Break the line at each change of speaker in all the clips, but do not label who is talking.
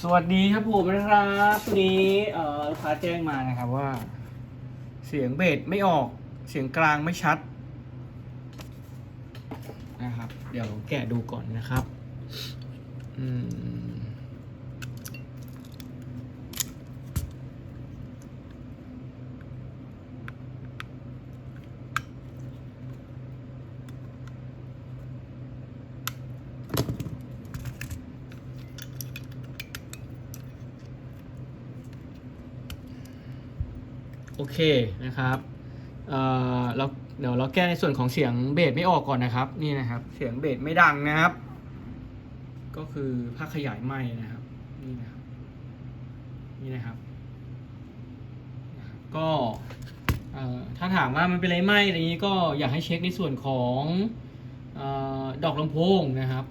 สวัสดีครับผมนะครับวันนี้เอ่อลูกค้าแจ้งมานะครับว่า เสียงเบสไม่ออกเสียงกลางไม่ชัด นะครับ เดี๋ยวแกะดูก่อนนะครับ อืม โอเคนะครับเอ่อเราเดี๋ยวเราแก้ในส่วนของเสียงเบสไม่ออกก่อนนะครับ นี่นะครับ เสียงเบสไม่ดังนะครับ ก็คือภาคขยายไม่นะครับ นี่นะครับ นี่นะครับ ก็เอ่อถ้าถามว่ามันเป็นอะไรไหมอะไรนี้ก็อยากให้เช็คในส่วนของออดอกลำโพงนะครับ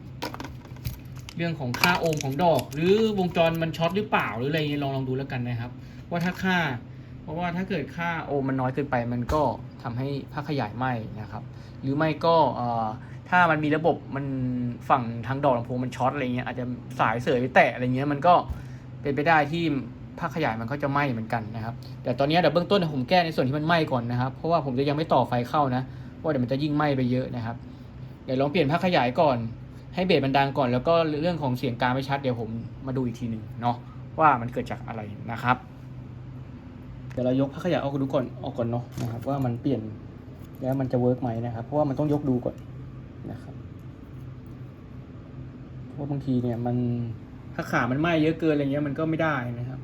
เรื่องของค่าโอห์มของดอก หรือวงจรมันช็อตหรือเปล่าหรืออะไรนี้ลองลองดูแล้วกันนะครับ ว่าถ้าค่า ราะว่าถ้าเกิดค่าโอมันน้อยเกินไปมันก็ทำให้ภาขยายไหมนะครับ หรือไม่ก็ถ้ามันมีระบบมันฝั่งทางดอกลำโพงมันช็อตอะไรเงี้ยอาจจะสายเสยไปแตะอะไรเงี้ยมันก็เป็นไปได้ที่ภาขยายมันก็จะไหมเหมือนกันนะครับ แต่ตอนนี้เดี๋ยวเบื้องต้นผมแก้ในส่วนที่มันไหมก่อนนะครับ เพราะว่าผมจะยังไม่ต่อไฟเข้านะเพราะเดี๋ยวมันจะยิ่งไหมไปเยอะนะครับ เดี๋ยวลองเปลี่ยนภาขยายก่อน ให้เบสมันดังก่อนแล้วก็เรื่องของเสียงกางไม่ชัดเดี๋ยวผมมาดูอีกทีหนึ่งเนาะว่ามันเกิดจากอะไรนะครับ ดี๋ยวเรายกผ้าขยะออกดูก่อนออกก่อนเนาะนะครับว่ามันเปลี่ยนแล้วมันจะเวิร์กไหมนะครับ เพราะว่ามันต้องยกดูก่อนนะครับเพราะบางทีเนี่ยมันถ้าขามันไหม้เยอะเกินอะไรเงี้ยมันก็ไม่ได้นะครับ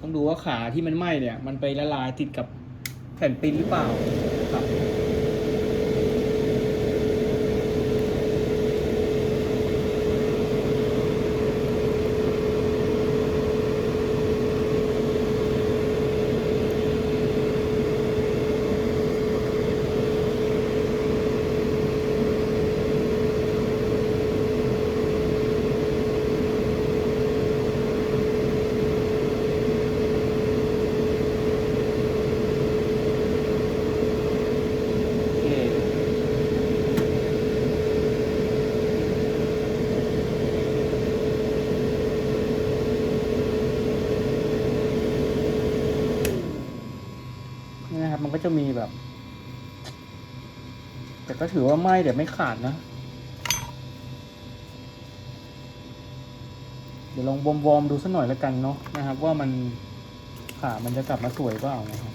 ต้องดูว่าขาที่มันไหม้เนี่ย มันไปละลายติดกับแผ่นปิ้นหรือเปล่าครับ ก็จะมีแบบ แต่ก็ถือว่าไหม้แต่ไม่ขาดนะ เดี๋ยวลองวอมๆดูสักหน่อยแล้วกันเนาะนะครับ ว่ามันขามันจะกลับมาสวยเปล่านะครับ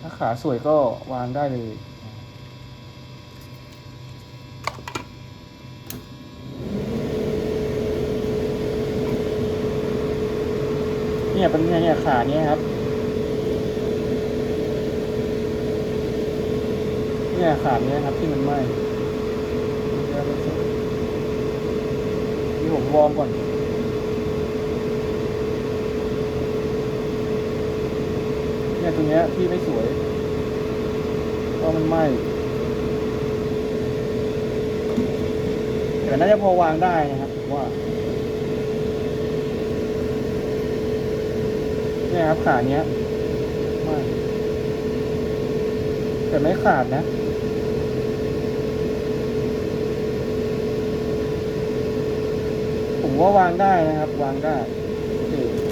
ถ้าขาสวยก็วางได้เลยเนี่ยเป็นเนี่ยขาเนี้ยครับ เนี่ยขาเนี้ยครับที่มันไหม้นี่ผมวอร์มก่อนเนี่ยตรงเนี้ยที่ไม่สวยเพราะมันไหม้แต่น่าจะพอวางได้นะครับว่าเนี่ยครับขาเนี้ยไม้แต่ไม่ขาดนะ ผม ว่าวางได้นะครับ วางได้โอเค โอเ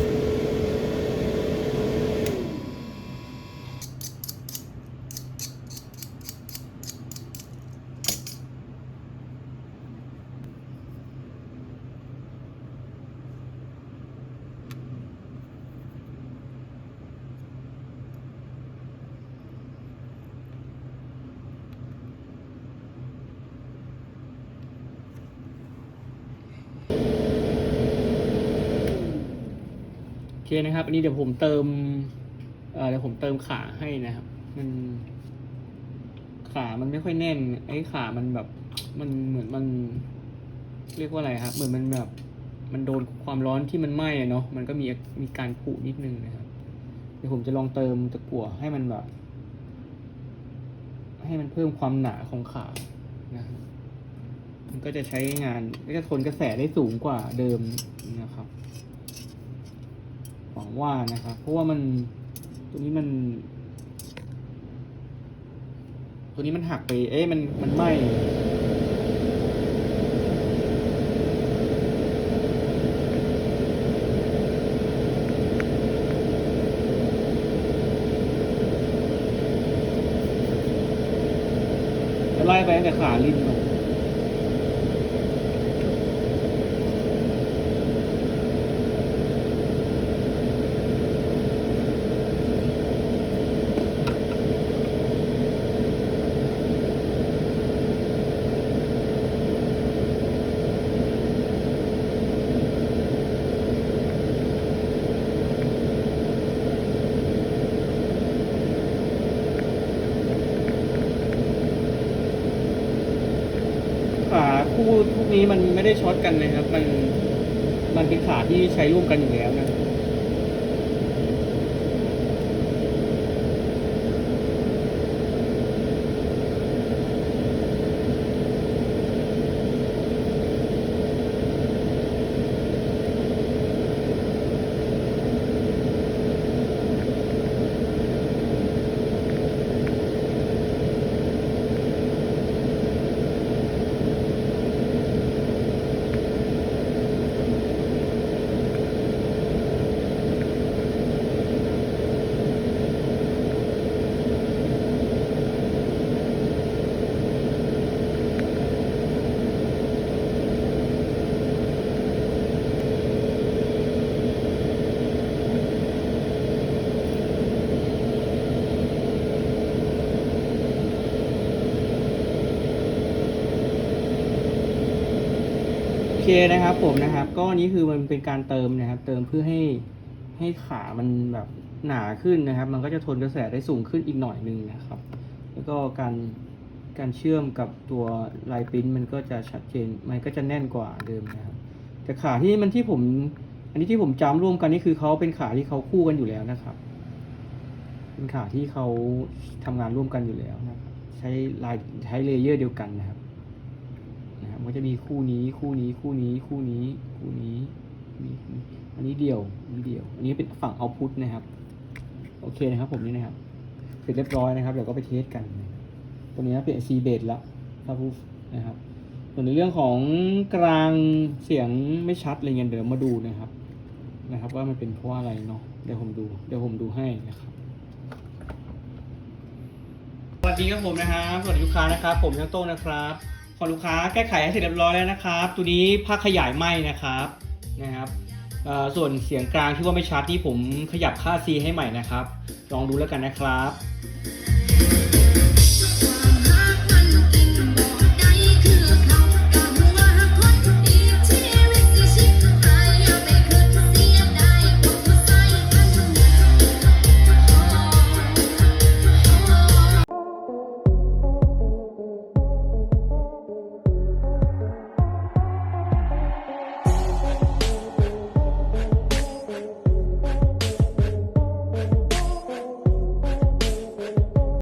คนะครับ อันนี้เดี๋ยวผมเติมเเดี๋ยวผมเติมขาให้นะครับ มัน ขามันไม่ค่อยแน่น ไอ้ขามันแบบ มันเหมือนมัน เรียกว่าอะไรครับ เหมือนมันแบบ มันโดนความร้อนที่มันไหม้เนาะ มันก็มีมีการผุนิดนึงนะครับ เดี๋ยวผมจะลองเติมตะกั่วให้มันแบบ ให้มันเพิ่มความหนาของขานะครับมันก็จะใช้งานก็จะทนกระแสได้สูงกว่าเดิมนะครับ วังว่านะครับ เพราะว่ามันตัวนี้มัน ตัวนี้มันหักไป เอ๊ะมันมันไหมไล่ไปในขาลิ้น พวกนี้มันไม่ได้ช็อตกันนะครับ มันมันเป็นขาที่ใช้ร่วมกันอยู่แล้วนะ นะครับผมนะครับ ก็อันนี้คือมันเป็นการเติมนะครับ เติมเพื่อให้ให้ขามันแบบหนาขึ้นนะครับ มันก็จะทนกระแสได้สูงขึ้นอีกหน่อยหนึงนะครับ แล้วก็การการเชื่อมกับตัวลายปิ้นมันก็จะชัดเจน มันก็จะแน่นกว่าเดิมนะครับ แต่ขาที่มันที่ผม อันนี้ที่ผมจำร่วมกันนี่คือเขาเป็นขาที่เขาคู่กันอยู่แล้วนะครับ เป็นขาที่เขาทำงานร่วมกันอยู่แล้วนะครับ ใช้ลายใช้เลเยอร์เดียวกันนะครับ ก็จะมีคู่นี้คู่นี้คู่นี้คู่นี้คู่นี้มีอันนี้เดี่ยวอันนี้เดี่ยว อันนี้เป็นฝั่งเอาพุทนะครับ โอเคนะครับผมนี่นะครับ เสร็จเรียบร้อยนะครับเดี๋ยวก็ไปเทสกัน ตัวนี้เป็น C base ละครับพูนะครับ ส่วนในเรื่องของกลางเสียงไม่ชัดอะไรเงี้ยเดี๋ยวมาดูนะครับ นะครับ ว่ามันเป็นเพราะอะไรเนาะเดี๋ยวผมดู เดี๋ยวผมดูให้นะครับสวัสดีครับผมนะครับสวัสดีลูกค้านะครับ ผมช่างโต้งนะครับ ขอลูกค้าแก้ไขให้เสร็จเรียบร้อยแล้วนะครับ ตัวนี้ภาคขยายไหมนะครับนะครับส่วนเสียงกลางที่ว่าไม่ชัดนี่ผมขยับค่า C ให้ใหม่นะครับ ลองดูแล้วกันนะครับ